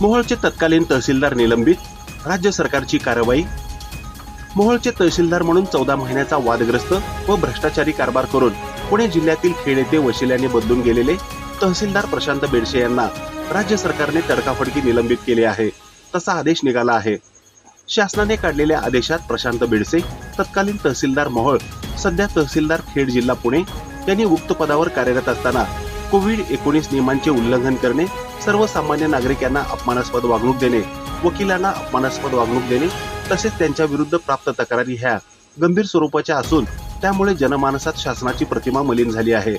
मोहोळचे तत्कालीन तहसीलदार निलंबित राज्य सरकारची कारवाई. मोहोळचे तहसीलदार म्हणून चौदा महिन्याचा वादग्रस्त व भ्रष्टाचारी कारभार करून पुणे जिल्ह्यातील खेड येथे वशिल्याने बदलून गेलेले तहसीलदार प्रशांत बेडसे यांना राज्य सरकारने तडकाफडकी निलंबित केले आहे. तसा आदेश निघाला आहे. शासनाने काढलेल्या आदेशात प्रशांत बेडसे तत्कालीन तहसीलदार मोहोळ सध्या तहसीलदार खेड जिल्हा पुणे यांनी उक्त पदावर कार्यरत असताना कोविड एकोणीस नियमांचे उल्लंघन करणे सर्वसामान्य नागरिक यांना अपमानास्पद वागणूक देणे वकिलांना अपमानास्पद वागणूक देणे तसेच त्यांच्या विरुद्ध प्राप्त तक्रारी ह्या गंभीर स्वरूपाच्या असून त्यामुळे जनमानसात शासनाची प्रतिमा मलिन झाली आहे.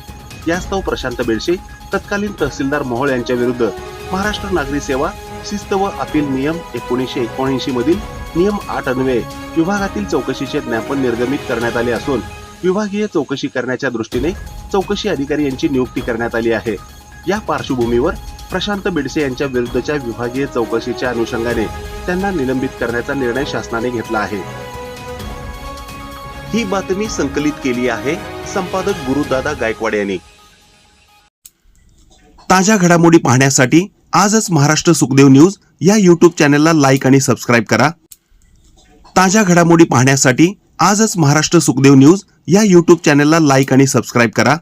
यास्तव प्रशांत बेडशे तत्कालीन तहसीलदार मोहोळ यांच्या विरुद्ध महाराष्ट्र नागरी सेवा शिस्त व अपील नियम एकोणीसशे एकोणऐंशी मधील नियम आठ अन्वये विभागातील चौकशीचे ज्ञापन निर्गमित करण्यात आले असून विभागीय चौकशी करण्याच्या दृष्टीने चौकशी अधिकारी यांची नियुक्ती करण्यात आली आहे. या पार्श्वभूमीवर प्रशांत बेडसे यांच्या विरुद्धच्या विभागीय चौकशीच्या अनुषंगाने त्यांना निलंबित करण्याचा निर्णय शासनाने घेतला आहे. ही बातमी संकलित केली आहे संपादक गुरुदादा गायकवाड यांनी. ताज्या घडामोडी पाहण्यासाठी आजच महाराष्ट्र सुखदेव न्यूज या यूट्यूब चॅनलला लाईक आणि सबस्क्राईब करा. ताज्या घडामोडी पाहण्यासाठी आजच महाराष्ट्र सुखदेव न्यूज या यूट्यूब चॅनलला लाईक आणि सबस्क्राईब करा.